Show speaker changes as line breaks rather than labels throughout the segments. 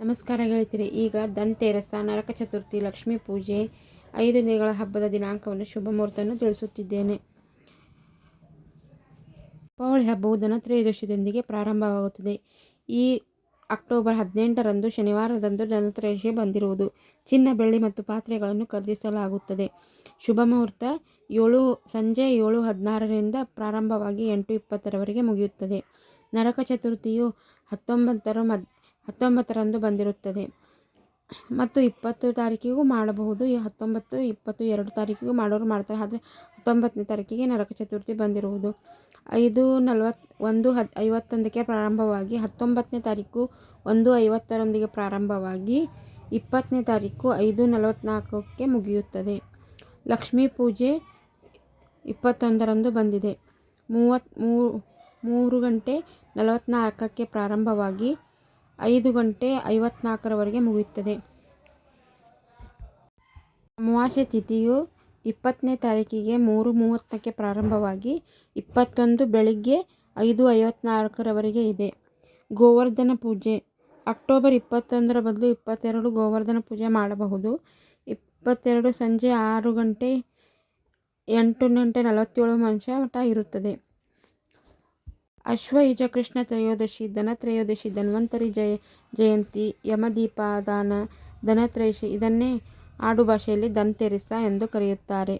ನಮಸ್ಕಾರ ಗೆಳತಿಯರೇ, ಈಗ ದಂತೆರಸ ನರಕ ಚತುರ್ಥಿ, ಲಕ್ಷ್ಮೀ ಪೂಜೆ, ಐದು ದಿನಗಳ ಹಬ್ಬದ ದಿನಾಂಕವನ್ನು ಶುಭ ಮುಹೂರ್ತವನ್ನು ತಿಳಿಸುತ್ತಿದ್ದೇನೆ. ದೀಪಾವಳಿ ಹಬ್ಬವು ಧನತ್ರಯೋದಶಿಯೊಂದಿಗೆ ಪ್ರಾರಂಭವಾಗುತ್ತದೆ. ಈ ಅಕ್ಟೋಬರ್ ಹದಿನೆಂಟರಂದು ಶನಿವಾರದಂದು ಧನತ್ರಯೋದಶಿ ಬಂದಿರುವುದು. ಚಿನ್ನ, ಬೆಳ್ಳಿ ಮತ್ತು ಪಾತ್ರೆಗಳನ್ನು ಖರೀದಿಸಲಾಗುತ್ತದೆ. ಶುಭ ಮುಹೂರ್ತ ಏಳು, ಸಂಜೆ ಏಳು ಹದಿನಾರರಿಂದ ಪ್ರಾರಂಭವಾಗಿ ಎಂಟು ಇಪ್ಪತ್ತರವರೆಗೆ ಮುಗಿಯುತ್ತದೆ. ನರಕ ಚತುರ್ಥಿಯು ಹತ್ತೊಂಬತ್ತರ ಮದ್ ಹತ್ತೊಂಬತ್ತರಂದು ಬಂದಿರುತ್ತದೆ. ಮತ್ತು ಇಪ್ಪತ್ತು ತಾರೀಕಿಗೂ ಮಾಡಬಹುದು. ಈ ಹತ್ತೊಂಬತ್ತು, ಇಪ್ಪತ್ತು, ಎರಡು ತಾರೀಕಿಗೂ ಮಾಡೋರು ಮಾಡ್ತಾರೆ. ಆದರೆ ಹತ್ತೊಂಬತ್ತನೇ ತಾರೀಕಿಗೆ ನರಕ ಚತುರ್ಥಿ ಬಂದಿರುವುದು. ಐದು ನಲವತ್ತು ಒಂದು ಹದ್, ಐವತ್ತೊಂದಕ್ಕೆ ಪ್ರಾರಂಭವಾಗಿ ಹತ್ತೊಂಬತ್ತನೇ ತಾರೀಕು ಒಂದು ಐವತ್ತರೊಂದಿಗೆ ಪ್ರಾರಂಭವಾಗಿ ಇಪ್ಪತ್ತನೇ ತಾರೀಕು ಐದು ನಲವತ್ತ್ನಾಲ್ಕಕ್ಕೆ ಮುಗಿಯುತ್ತದೆ. ಲಕ್ಷ್ಮೀ ಪೂಜೆ ಇಪ್ಪತ್ತೊಂದರಂದು ಬಂದಿದೆ. ಮೂವತ್ತ್, ಮೂರು ಗಂಟೆ ನಲವತ್ತ್ನಾಲ್ಕಕ್ಕೆ ಪ್ರಾರಂಭವಾಗಿ ಐದು ಗಂಟೆ ಐವತ್ನಾಲ್ಕರವರೆಗೆ ಮುಗಿಯುತ್ತದೆ. ಅಮಾವಾಸ್ಯೆ ತಿಥಿಯು ಇಪ್ಪತ್ತನೇ ತಾರೀಕಿಗೆ ಮೂರು ಮೂವತ್ತಕ್ಕೆ ಪ್ರಾರಂಭವಾಗಿ ಇಪ್ಪತ್ತೊಂದು ಬೆಳಿಗ್ಗೆ ಐದು ಐವತ್ನಾಲ್ಕರವರೆಗೆ ಇದೆ. ಗೋವರ್ಧನ ಪೂಜೆ. ಅಕ್ಟೋಬರ್ ಇಪ್ಪತ್ತೊಂದರ ಬದಲು ಇಪ್ಪತ್ತೆರಡು ಗೋವರ್ಧನ ಪೂಜೆ ಮಾಡಬಹುದು. ಇಪ್ಪತ್ತೆರಡು ಸಂಜೆ ಆರು ಗಂಟೆ ಎಂಟು ಗಂಟೆ ನಲವತ್ತೇಳು ನಿಮಿಷ ಮಠ ಇರುತ್ತದೆ. ಅಶ್ವಯುಜ ಕೃಷ್ಣ ತ್ರಯೋದಶಿ, ಧನತ್ರಯೋದಶಿ, ಧನ್ವಂತರಿ ಜಯ, ಜಯಂತಿ, ಯಮದೀಪದಾನ ಧನತ್ರಯೋದಶಿ ಇದನ್ನೇ ಆಡುಭಾಷೆಯಲ್ಲಿ ಧನ್ತೆರಸ ಎಂದು ಕರೆಯುತ್ತಾರೆ.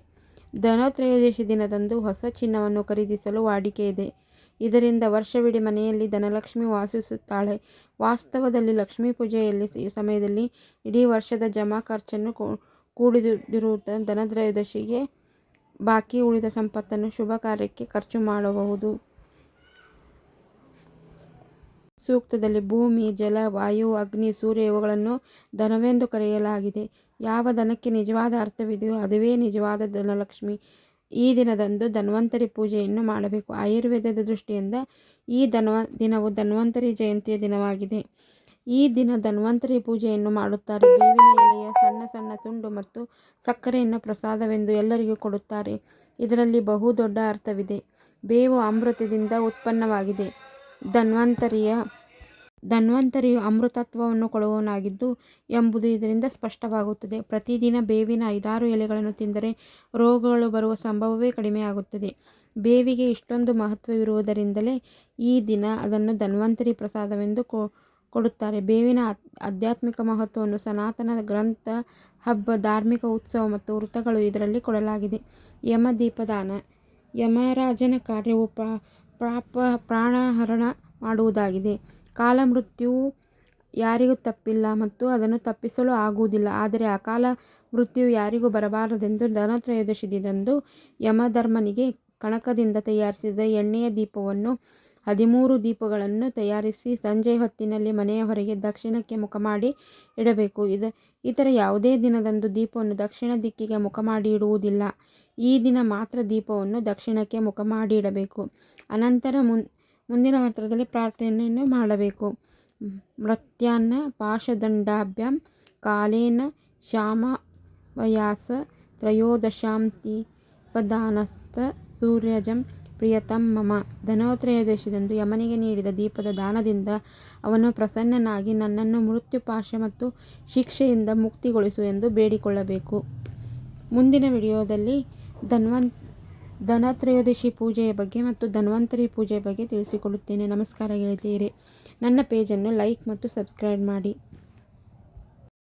ಧನತ್ರಯೋದಶಿ ದಿನದಂದು ಹೊಸ ಚಿನ್ನವನ್ನು ಖರೀದಿಸಲು ವಾಡಿಕೆ ಇದೆ. ಇದರಿಂದ ವರ್ಷವಿಡೀ ಮನೆಯಲ್ಲಿ ಧನಲಕ್ಷ್ಮಿ ವಾಸಿಸುತ್ತಾಳೆ. ವಾಸ್ತವದಲ್ಲಿ ಲಕ್ಷ್ಮೀ ಪೂಜೆಯಲ್ಲಿ ಸಮಯದಲ್ಲಿ ಇಡೀ ವರ್ಷದ ಜಮಾ ಖರ್ಚನ್ನು ಕೂಡಿದಿರುವುದು ಧನತ್ರಯೋದಶಿಗೆ ಬಾಕಿ ಉಳಿದ ಸಂಪತ್ತನ್ನು ಶುಭ ಕಾರ್ಯಕ್ಕೆ ಖರ್ಚು ಮಾಡಬಹುದು. ಸೂಕ್ತದಲ್ಲಿ ಭೂಮಿ, ಜಲ, ವಾಯು, ಅಗ್ನಿ, ಸೂರ್ಯ ಇವುಗಳನ್ನು ಧನವೆಂದು ಕರೆಯಲಾಗಿದೆ. ಯಾವ ಧನಕ್ಕೆ ನಿಜವಾದ ಅರ್ಥವಿದೆಯೋ ಅದುವೇ ನಿಜವಾದ ಧನಲಕ್ಷ್ಮಿ. ಈ ದಿನದಂದು ಧನ್ವಂತರಿ ಪೂಜೆಯನ್ನು ಮಾಡಬೇಕು. ಆಯುರ್ವೇದದ ದೃಷ್ಟಿಯಿಂದ ಈ ಧನ್ವ, ದಿನವು ಧನ್ವಂತರಿ ಜಯಂತಿಯ ದಿನವಾಗಿದೆ. ಈ ದಿನ ಧನ್ವಂತರಿ ಪೂಜೆಯನ್ನು ಮಾಡುತ್ತಾರೆ. ಬೇವಿನ ಎಲೆಯ ಸಣ್ಣ ಸಣ್ಣ ತುಂಡು ಮತ್ತು ಸಕ್ಕರೆಯನ್ನು ಪ್ರಸಾದವೆಂದು ಎಲ್ಲರಿಗೂ ಕೊಡುತ್ತಾರೆ. ಇದರಲ್ಲಿ ಬಹು ದೊಡ್ಡ ಅರ್ಥವಿದೆ. ಬೇವು ಅಮೃತದಿಂದ ಉತ್ಪನ್ನವಾಗಿದೆ. ಧನ್ವಂತರಿಯ ಧನ್ವಂತರಿಯು ಅಮೃತತ್ವವನ್ನು ಕೊಡುವವನಾಗಿದ್ದು ಎಂಬುದು ಇದರಿಂದ ಸ್ಪಷ್ಟವಾಗುತ್ತದೆ. ಪ್ರತಿದಿನ ಬೇವಿನ ಐದಾರು ಎಲೆಗಳನ್ನು ತಿಂದರೆ ರೋಗಗಳು ಬರುವ ಸಂಭವವೇ ಕಡಿಮೆಯಾಗುತ್ತದೆ. ಬೇವಿಗೆ ಇಷ್ಟೊಂದು ಮಹತ್ವವಿರುವುದರಿಂದಲೇ ಈ ದಿನ ಅದನ್ನು ಧನ್ವಂತರಿ ಪ್ರಸಾದವೆಂದು ಕೊಡುತ್ತಾರೆ. ಬೇವಿನ ಆಧ್ಯಾತ್ಮಿಕ ಮಹತ್ವವನ್ನು ಸನಾತನ ಗ್ರಂಥ ಹಬ್ಬ, ಧಾರ್ಮಿಕ ಉತ್ಸವ ಮತ್ತು ವೃತ್ತಗಳು ಇದರಲ್ಲಿ ಕೊಡಲಾಗಿದೆ. ಯಮದೀಪದಾನ, ಯಮರಾಜನ ಕಾರ್ಯವು ಪ್ರಾಪ ಪ್ರಾಣಹರಣ ಮಾಡುವುದಾಗಿದೆ. ಕಾಲ ಮೃತ್ಯುವು ಯಾರಿಗೂ ತಪ್ಪಿಲ್ಲ ಮತ್ತು ಅದನ್ನು ತಪ್ಪಿಸಲು ಆಗುವುದಿಲ್ಲ. ಆದರೆ ಅಕಾಲ ಮೃತ್ಯು ಯಾರಿಗೂ ಬರಬಾರದೆಂದು ಧನತ್ರಯೋದಶಿ ದಿನದಂದು ಯಮಧರ್ಮನಿಗೆ ಕಣಕದಿಂದ ತಯಾರಿಸಿದ ಎಣ್ಣೆಯ ದೀಪವನ್ನು ಹದಿಮೂರು ದೀಪಗಳನ್ನು ತಯಾರಿಸಿ ಸಂಜೆ ಹೊತ್ತಿನಲ್ಲಿ ಮನೆಯ ಹೊರಗೆ ದಕ್ಷಿಣಕ್ಕೆ ಮುಖ ಮಾಡಿ ಇಡಬೇಕು. ಇದ, ಇತರ ಯಾವುದೇ ದಿನದಂದು ದೀಪವನ್ನು ದಕ್ಷಿಣ ದಿಕ್ಕಿಗೆ ಮುಖ ಮಾಡಿ ಇಡುವುದಿಲ್ಲ. ಈ ದಿನ ಮಾತ್ರ ದೀಪವನ್ನು ದಕ್ಷಿಣಕ್ಕೆ ಮುಖ ಮಾಡಿ ಇಡಬೇಕು. ಅನಂತರ ಮುನ್, ಮುಂದಿನ ಮಂತ್ರದಲ್ಲಿ ಪ್ರಾರ್ಥನೆಯನ್ನು ಮಾಡಬೇಕು. ಮೃತ್ಯಾನ್ನ ಪಾಶದಂಡಾಭ್ಯಂ ಕಾಲೇನ ಶ್ಯಾಮವಯಾಸ ತ್ರಯೋದಶಾಂತಿ ಪದಾನಸ್ತ ಸೂರ್ಯಜಂ ಪ್ರಿಯತಂ ಮಮ. ಧನೋತ್ರಯೋದಶಿದಂದು ಯಮನಿಗೆ ನೀಡಿದ ದೀಪದ ದಾನದಿಂದ ಅವನು ಪ್ರಸನ್ನನಾಗಿ ನನ್ನನ್ನು ಮೃತ್ಯುಪಾಶ ಮತ್ತು ಶಿಕ್ಷೆಯಿಂದ ಮುಕ್ತಿಗೊಳಿಸು ಎಂದು ಬೇಡಿಕೊಳ್ಳಬೇಕು. ಮುಂದಿನ ವಿಡಿಯೋದಲ್ಲಿ ಧನ್ವಂತ್ ಧನತ್ರಯೋದಶಿ ಪೂಜೆಯ ಬಗ್ಗೆ ಮತ್ತು ಧನ್ವಂತರಿ ಪೂಜೆಯ ಬಗ್ಗೆ ತಿಳಿಸಿಕೊಡುತ್ತೇನೆ ನಮಸ್ಕಾರ, ಗೆಳತಿಯರೇ. ನನ್ನ ಪೇಜನ್ನು ಲೈಕ್ ಮತ್ತು ಸಬ್ಸ್ಕ್ರೈಬ್ ಮಾಡಿ.